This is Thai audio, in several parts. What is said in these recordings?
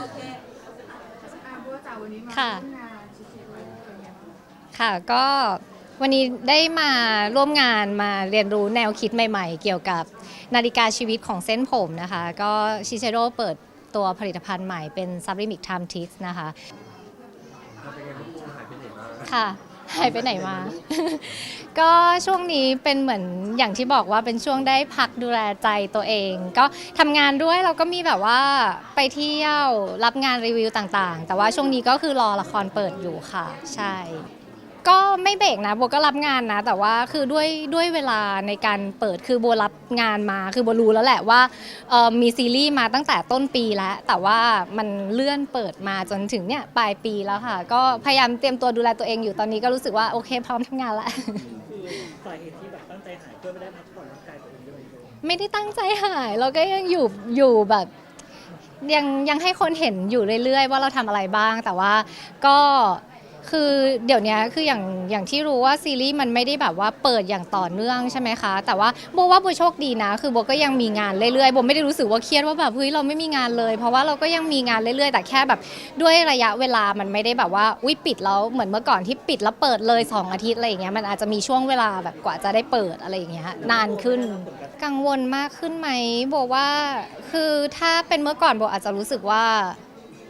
โอเคอาบัวจ๋าวันนี้มาค่ะ ร่วมงานชิชิด้วยเป็นไงบ้างค่ะก็วันนี้ได้มาร่วมงานมาเรียนรู้แนวคิดใหม่ๆ เกี่ยวกับนาฬิกาชีวิตของเส้นผมนะคะ ก็ชิเชโร่เปิดตัวผลิตภัณฑ์ใหม่เป็น Sublimic Time Tips นะคะ เป็นไงบ้างหายไปไหนมาค่ะ หายไปไหนมา ก็ช่วงนี้เป็นเหมือนอย่างที่บอกว่าเป็นช่วงได้พักดูแลใจตัวเอง ก็ทำงานด้วยเราก็มีแบบว่าไปเที่ยวรับงานรีวิวต่างๆ แต่ว่าช่วงนี้ก็คือรอละครเปิดอยู่ค่ะ ใช่ ก็ไม่เบรกนะโบก็รับงานนะ แต่ว่าคือด้วยด้วยเวลาในการเปิดคือโบรับงานมาคือโบรู้แล้วแหละว่าเอ่อมีซีรีส์มาตั้งแต่ต้นปีแล้ว แต่ว่ามันเลื่อนเปิดมาจนถึงเนี่ยปลายปีแล้วค่ะ ก็พยายามเตรียมตัวดูแลตัวเองอยู่ตอนนี้ก็รู้สึกว่าโอเคพร้อมทำงานแล้วคือสาเหตุที่แบบตั้งใจหายเพื่อไม่ได้พักผ่อนร่างกายตัวเองด้วยไหมไม่ได้ตั้งใจหายเราก็ยังอยู่อยู่แบบยังยังให้คนเห็นอยู่เรื่อยๆ ว่าเราทำอะไรบ้างแต่ว่าก็ คือเดี๋ยวนี้คืออย่างอย่างที่รู้ว่าซีรีส์มันไม่ได้แบบว่าเปิดอย่างต่อเนื่องใช่ไหมคะ แต่ว่าโบว่าโบโชคดีนะ คือโบก็ยังมีงานเรื่อยๆโบไม่ได้รู้สึกว่าเครียดว่าแบบเฮ้ยเราไม่มีงานเลย เพราะว่าเราก็ยังมีงานเรื่อยๆ แต่แค่แบบด้วยระยะเวลามันไม่ได้แบบว่าอุ้ยปิดแล้วเหมือนเมื่อก่อนที่ปิดแล้วเปิดเลยสองอาทิตย์อะไรอย่างเงี้ยมันอาจจะมีช่วงเวลาแบบกว่าจะได้เปิดอะไรอย่างเงี้ยนานขึ้นกังวลมากขึ้นไหมโบว่าคือถ้าเป็นเมื่อก่อนโบอาจจะรู้สึกว่า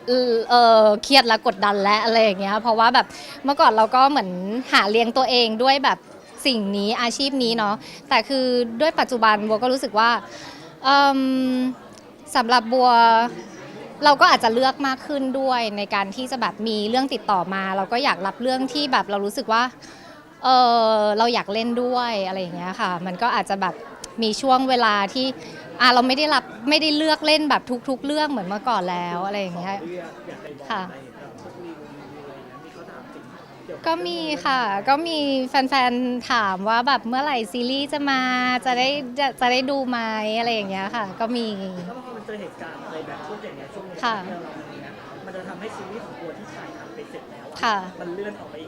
เออเออเครียดและกดดันและอะไรอย่างเงี้ยเพราะว่าแบบเมื่อก่อนเราก็เหมือนหาเลี้ยงตัวเองด้วยแบบสิ่งนี้อาชีพนี้เนาะแต่คือด้วยปัจจุบันบัวก็รู้สึกว่าสำหรับบัวเราก็อาจจะเลือกมากขึ้นด้วยในการที่จะแบบมีเรื่องติดต่อมา เราก็อยากรับเรื่องที่แบบเรารู้สึกว่า เออเราอยากเล่นด้วยอะไรอย่างเงี้ยค่ะ มันก็อาจจะแบบมีช่วงเวลาที่อะเราไม่ได้รับไม่ได้เลือกเล่นแบบทุก ๆ เรื่องเหมือนเมื่อก่อนแล้วอะไรอย่างเงี้ยเลือกอยากไปบอกค่ะอะไรแบบพวกรีวิวอะไรอย่างเงี้ยมีเขาถามจริงเกี่ยวบก็มีค่ะ ก็มีแฟนๆถามว่าแบบเมื่อไหร่ซีรีส์จะมาจะได้จะจะได้ดูไหมอะไรอย่างเงี้ยค่ะ ก็มี แล้วพอมันเจอเหตุการณ์อะไรแบบพวกอย่างเงี้ยช่วงเนี้ยค่ะที่เราทำอย่างเงี้ยมันจะทำให้ซีรีส์ของตัวที่ถ่ายทำไปเสร็จแล้วอะค่ะ มันเลื่อนออกไปอีก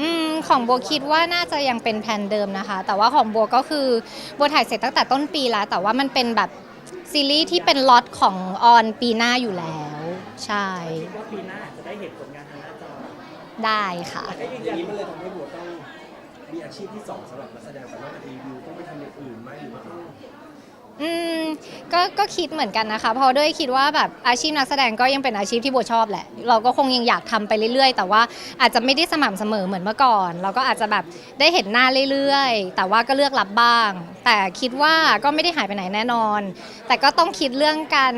อืมของโบคิดว่าน่าจะยังเป็นแผนเดิมนะคะ แต่ว่าของโบก็คือโบถ่ายเสร็จตั้งแต่ต้นปีแล้ว แต่ว่ามันเป็นแบบซีรีส์ที่เป็นล็อตของออนปีหน้าอยู่แล้ว ใช่ ว่าปีหน้าอาจจะได้เห็นผลงานทางหน้าจอได้ค่ะ แต่ก็อย่างนี้มันเลยทำให้บัวต้องมีอาชีพที่สองสำหรับนักแสดงแต่ว่ารีวิวต้องไปทำอย่างอื่นไหมหรือว่าต้อง ก็ก็คิดเหมือนกันนะคะเพราะด้วยคิดว่าแบบอาชีพนักแสดงก็ยังเป็นอาชีพที่โบชอบแหละ เราก็คงยังอยากทำไปเรื่อยๆ แต่ว่าอาจจะไม่ได้สม่ำเสมอเหมือนเมื่อก่อน เราก็อาจจะแบบได้เห็นหน้าเรื่อยๆ แต่ว่าก็เลือกรับบ้าง แต่คิดว่าก็ไม่ได้หายไปไหนแน่นอน แต่ก็ต้องคิดเรื่องการ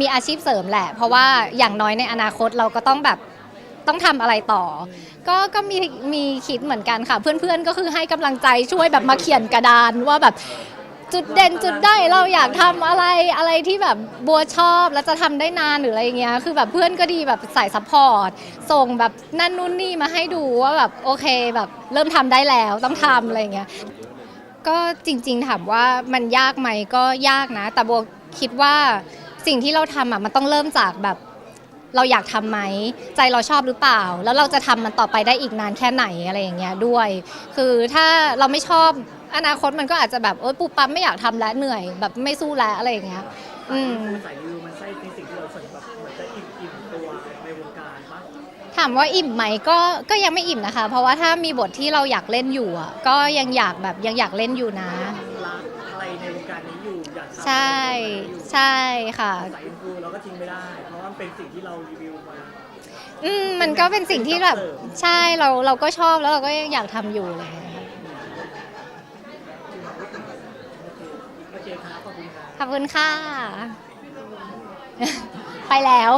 มีอาชีพเสริมแหละ เพราะว่าอย่างน้อยในอนาคตเราก็ต้องแบบต้องทำอะไรต่อ ก็ก็มีมีคิดเหมือนกันค่ะ เพื่อนๆก็คือให้กำลังใจช่วยแบบมาเขียนกระดานว่าแบบ จุดเด่นจุดได้เราอยากทำอะไรอะไรที่แบบบัวชอบแล้วจะทำได้นานหรืออะไรเงี้ยคือแบบเพื่อนก็ดีแบบใส่ซัพพอร์ตส่งแบบนั่นนู่นนี่มาให้ดูว่าแบบโอเคแบบเริ่มทำได้แล้วต้องทำอะไรเงี้ยก็จริง ๆ ถามว่ามันยากไหมก็ยากนะ แต่บัวคิดว่าสิ่งที่เราทำอะมันต้องเริ่มจากแบบเราอยากทำไหมใจเราชอบหรือเปล่า แล้วเราจะทำมันต่อไปได้อีกนานแค่ไหนอะไรอย่างเงี้ยด้วย คือถ้าเราไม่ชอบ อนาคตมันก็อาจจะแบบโอ๊ยปุ๊บปั๊บไม่อยากทำแล้วเหนื่อย แบบไม่สู้แล้วอะไรอย่างเงี้ย อืมสายรีวิวมันใช่ในสิ่งที่เราสนแบบเหมือนจะอิ่มอิ่มตัวในวงการปะถามว่าอิ่มไหมก็ก็ยังไม่อิ่มนะคะ เพราะว่าถ้ามีบทที่เราอยากเล่นอยู่อะก็ยังอยากแบบยังอยากเล่นอยู่นะ รักอะไรในวงการนี้อยู่อยากทำใช่ใช่ค่ะ สายอินฟูเราก็ทิ้งไม่ได้ เพราะว่ามันเป็นสิ่งที่เรารีวิวมาอืมมันก็เป็นสิ่งที่แบบ ใช่เราเราก็ชอบแล้วเราก็ยังอยากทำอยู่อะไรอย่างเลย โอเคครับขอบคุณครับ ขอบคุณค่ะ ไปแล้ว